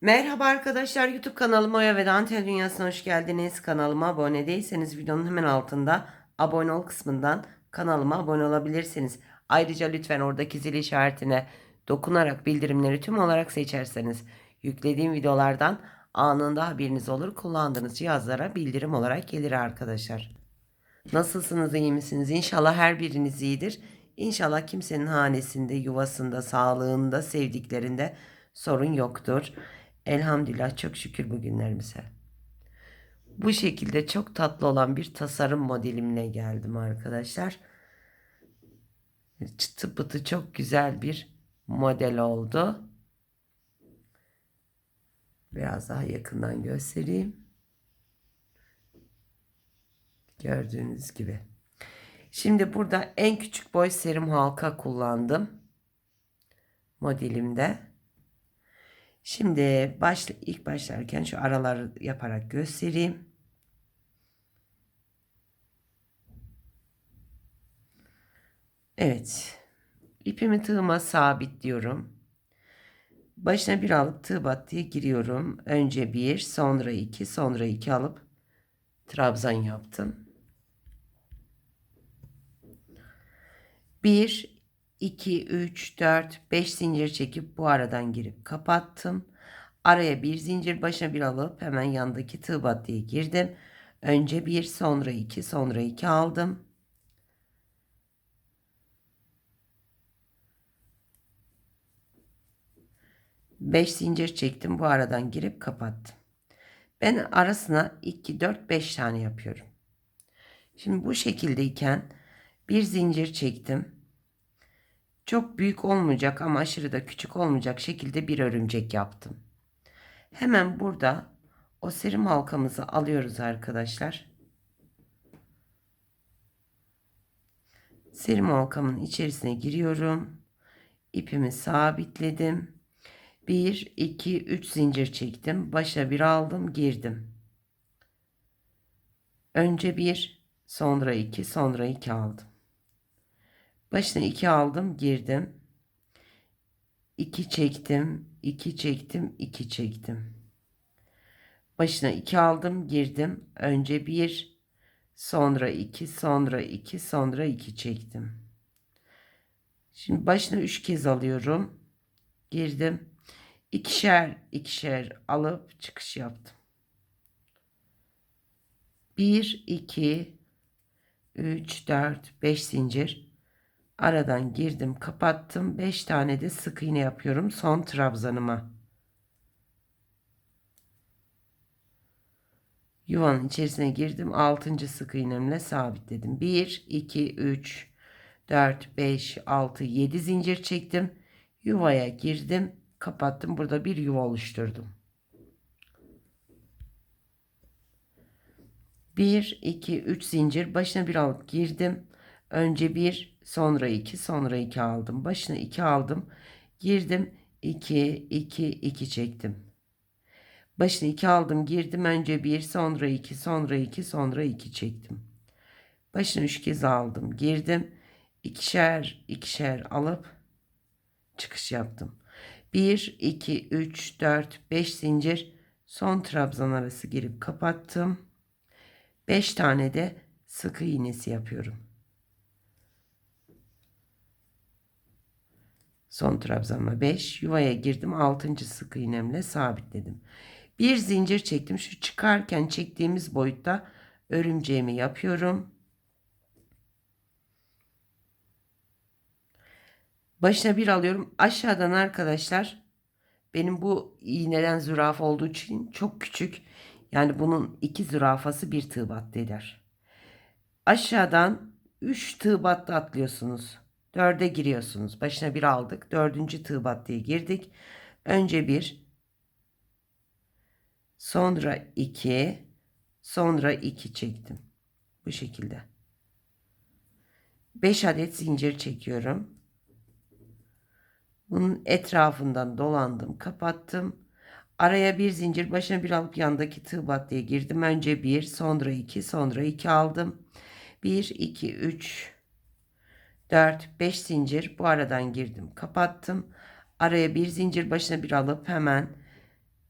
Merhaba arkadaşlar YouTube kanalıma ve Dantel Dünyası'na hoş geldiniz. Kanalıma abone değilseniz videonun hemen altında abone ol kısmından kanalıma abone olabilirsiniz. Ayrıca lütfen oradaki zil işaretine dokunarak bildirimleri tüm olarak seçerseniz yüklediğim videolardan anında haberiniz olur. Kullandığınız cihazlara bildirim olarak gelir arkadaşlar. Nasılsınız iyi misiniz? İnşallah her biriniz iyidir. İnşallah kimsenin hanesinde, yuvasında, sağlığında, sevdiklerinde sorun yoktur. Elhamdülillah çok şükür bugünlerimize. Bu şekilde çok tatlı olan bir tasarım modelimle geldim arkadaşlar. Çıtı pıtı çok güzel bir model oldu. Biraz daha yakından göstereyim. Gördüğünüz gibi. Şimdi burada en küçük boy serum halka kullandım. Modelimde. Şimdi başla, ilk başlarken şu araları yaparak göstereyim. Evet. İpimi tığıma sabitliyorum. Başına bir alıp tığ battıya giriyorum. Önce bir, sonra iki, sonra iki alıp trabzan yaptım. Bir, 2, 3, 4, 5 zincir çekip bu aradan girip kapattım. Araya bir zincir başına bir alıp hemen yandaki tığ battıya girdim. Önce bir sonra iki sonra iki aldım. Beş zincir çektim bu aradan girip kapattım. Ben arasına 2, 4, 5 tane yapıyorum. Şimdi bu şekildeyken bir zincir çektim. Çok büyük olmayacak ama aşırı da küçük olmayacak şekilde bir örümcek yaptım. Hemen burada o serum halkamızı alıyoruz arkadaşlar. Serum halkamın içerisine giriyorum. İpimi sabitledim. 1, 2, 3 zincir çektim. Başa bir aldım, girdim. Önce bir, sonra iki, sonra iki aldım. Başına 2 aldım, girdim. 2 çektim, 2 çektim, 2 çektim. Başına 2 aldım, girdim. Önce 1, sonra 2, sonra 2, sonra 2 çektim. Şimdi başına 3 kez alıyorum. Girdim. İkişer ikişer alıp çıkış yaptım. 1, 2, 3, 4, 5 zincir. Aradan girdim kapattım. 5 tane de sık iğne yapıyorum son trabzanıma. Yuvanın içerisine girdim. 6. sık iğnemle sabitledim. 1, 2, 3, 4, 5, 6, 7 zincir çektim. Yuvaya girdim. Kapattım. Burada bir yuva oluşturdum. 1, 2, 3 zincir. Başına bir alıp girdim. Önce bir, sonra iki, sonra iki aldım. Başına iki aldım. Girdim. 2, 2, 2 çektim. Başına iki aldım. Girdim. Önce bir, sonra iki, sonra iki, sonra iki çektim. Başına üç kez aldım. Girdim. ikişer, ikişer alıp çıkış yaptım. 1, 2, 3, 4, 5 zincir son trabzan arası girip kapattım. 5 tane de sık iğnesi yapıyorum. Son trabzanma 5. Yuvaya girdim. 6. sık iğnemle sabitledim. Bir zincir çektim. Şu çıkarken çektiğimiz boyutta örümceğimi yapıyorum. Başına bir alıyorum. Aşağıdan arkadaşlar benim bu iğneden zürafa olduğu için çok küçük. Yani bunun iki zürafası bir tığ battı eder. Aşağıdan 3 tığ battı atlıyorsunuz. Dörde giriyorsunuz. Başına bir aldık. Dördüncü tığ battıya girdik. Önce bir. Sonra iki. Sonra iki çektim. Bu şekilde. Beş adet zincir çekiyorum. Bunun etrafından dolandım. Kapattım. Araya bir zincir başına bir alıp yandaki tığ battıya girdim. Önce bir, sonra iki, sonra iki aldım. Bir, iki, üç, 4, 5 zincir bu aradan girdim kapattım. Araya bir zincir başına bir alıp hemen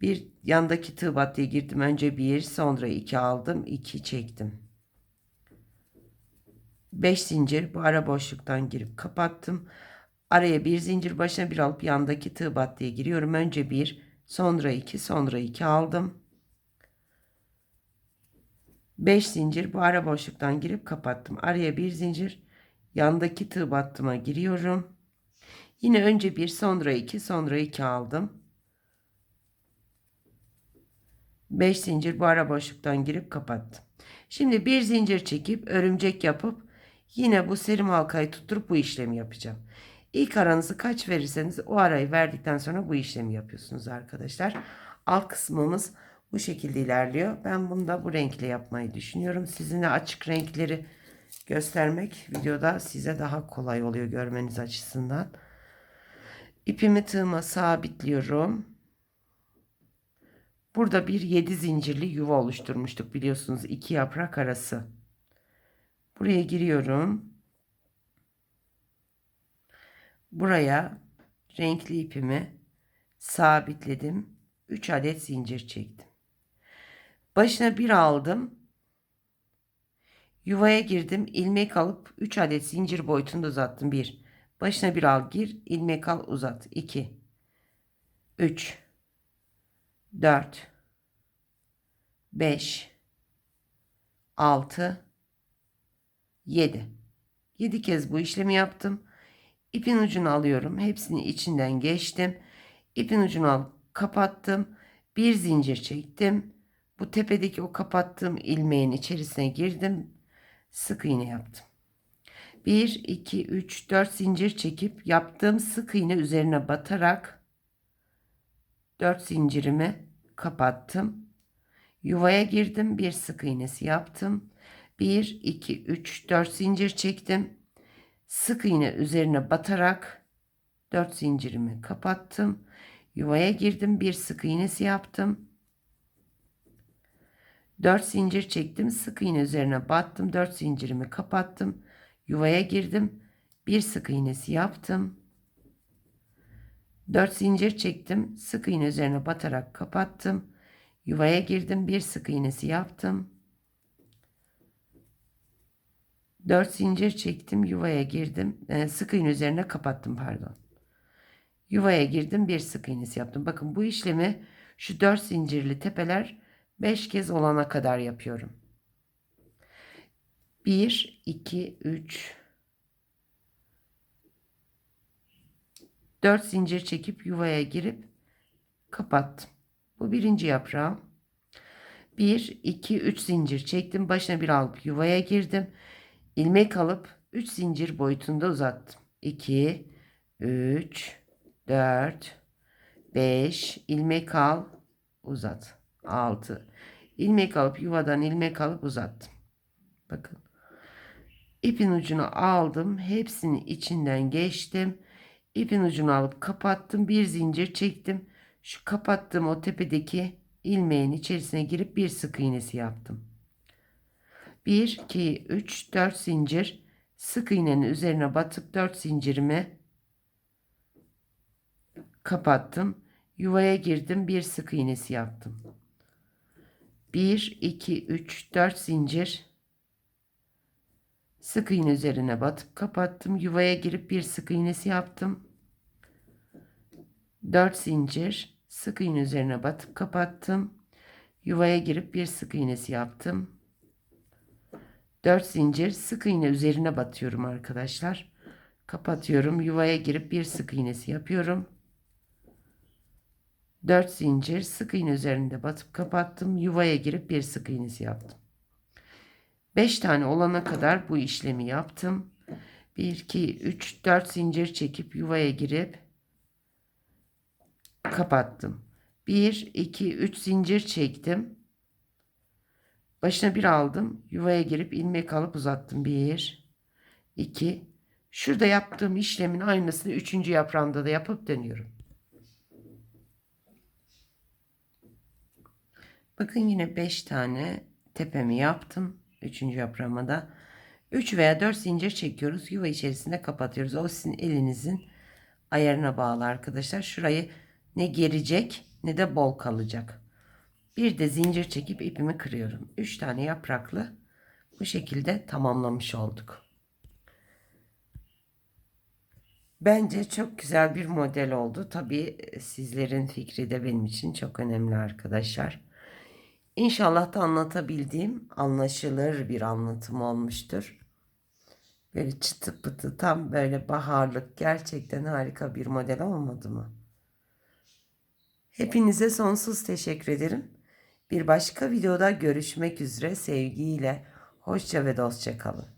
Bir yandaki tığ battıya girdim. Önce bir sonra iki aldım. iki çektim. 5 zincir bu ara boşluktan girip kapattım. Araya bir zincir başına bir alıp yandaki tığ battıya giriyorum. Önce bir sonra iki sonra iki aldım. 5 zincir bu ara boşluktan girip kapattım. Araya bir zincir yandaki tığ battıma giriyorum. Yine önce bir sonra iki sonra iki aldım. 5 zincir bu ara boşluktan girip kapattım. Şimdi bir zincir çekip örümcek yapıp yine bu serim halkayı tutturup bu işlemi yapacağım. İlk aranızı kaç verirseniz o arayı verdikten sonra bu işlemi yapıyorsunuz arkadaşlar. Alt kısmımız bu şekilde ilerliyor. Ben bunu da bu renkle yapmayı düşünüyorum. Sizinle açık renkleri göstermek videoda size daha kolay oluyor görmeniz açısından. İpimi tığıma sabitliyorum. Burada bir 7 zincirli yuva oluşturmuştuk biliyorsunuz iki yaprak arası. Buraya giriyorum. Buraya renkli ipimi sabitledim. 3 adet zincir çektim. Başına bir aldım. Yuvaya girdim. ilmek alıp 3 adet zincir boyutunda uzattım. 1. Başına bir al gir. ilmek al uzat. 2. 3. 4. 5. 6. 7. 7 kez bu işlemi yaptım. İpin ucunu alıyorum. Hepsini içinden geçtim. İpin ucunu alıp kapattım. Bir zincir çektim. Bu tepedeki o kapattığım ilmeğin içerisine girdim. Sık iğne yaptım. 1, 2, 3, 4 zincir çekip yaptığım sık iğne üzerine batarak 4 zincirimi kapattım. Yuvaya girdim. Bir sık iğnesi yaptım. 1, 2, 3, 4 zincir çektim. Sık iğne üzerine batarak 4 zincirimi kapattım. Yuvaya girdim. Bir sık iğnesi yaptım. 4 zincir çektim. Sık iğne üzerine battım. 4 zincirimi kapattım. Yuvaya girdim. Bir sık iğnesi yaptım. 4 zincir çektim. Sık iğne üzerine batarak kapattım. Yuvaya girdim. Bir sık iğnesi yaptım. 4 zincir çektim. Yuvaya girdim. E, sık iğne üzerine kapattım pardon. Yuvaya girdim. Bir sık iğnesi yaptım. Bakın bu işlemi şu 4 zincirli tepeler 5 kez olana kadar yapıyorum. 1 2 3 4 zincir çekip yuvaya girip kapattım. Bu birinci yaprağım. 1 2 3 zincir çektim. Başına bir alıp yuvaya girdim. ilmek alıp 3 zincir boyutunda uzattım. 2 3 4 5 ilmek al uzat. 6 ilmek alıp yuvadan ilmek alıp uzattım. Bakın. İpin ucunu aldım. Hepsini içinden geçtim. İpin ucunu alıp kapattım. Bir zincir çektim. Şu kapattığım o tepedeki ilmeğin içerisine girip bir sık iğnesi yaptım. 1, 2, 3, 4 zincir. Sık iğnenin üzerine batıp 4 zincirimi kapattım. Yuvaya girdim. Bir sık iğnesi yaptım. 1, 2, 3, 4 zincir. Sık iğne üzerine batıp kapattım. Yuvaya girip bir sık iğnesi yaptım. 4 zincir. Sık iğne üzerine batıp kapattım. Yuvaya girip bir sık iğnesi yaptım. 4 zincir sık iğne üzerine batıyorum arkadaşlar. Kapatıyorum. Yuvaya girip bir sık iğnesi yapıyorum. 4 zincir sık iğne üzerinde batıp kapattım. Yuvaya girip bir sık iğnesi yaptım. 5 tane olana kadar bu işlemi yaptım. 1 2 3 4 zincir çekip yuvaya girip kapattım. 1 2 3 zincir çektim. Başına bir aldım. Yuvaya girip ilmek alıp uzattım. 1 2 Şurada yaptığım işlemin aynısını 3. yaprağımda da yapıp dönüyorum. Bakın yine 5 tane tepemi yaptım. 3. yaprağıma da 3 veya 4 zincir çekiyoruz. Yuva içerisinde kapatıyoruz. O sizin elinizin ayarına bağlı arkadaşlar. Şurayı ne gerecek ne de bol kalacak. Bir de zincir çekip ipimi kırıyorum. 3 tane yapraklı bu şekilde tamamlamış olduk. Bence çok güzel bir model oldu. Tabii sizlerin fikri de benim için çok önemli arkadaşlar. İnşallah da anlatabildiğim anlaşılır bir anlatım olmuştur. Böyle çıtı pıtı tam böyle baharlık gerçekten harika bir model olmadı mı? Hepinize sonsuz teşekkür ederim. Bir başka videoda görüşmek üzere sevgiyle. Hoşça ve dostça kalın.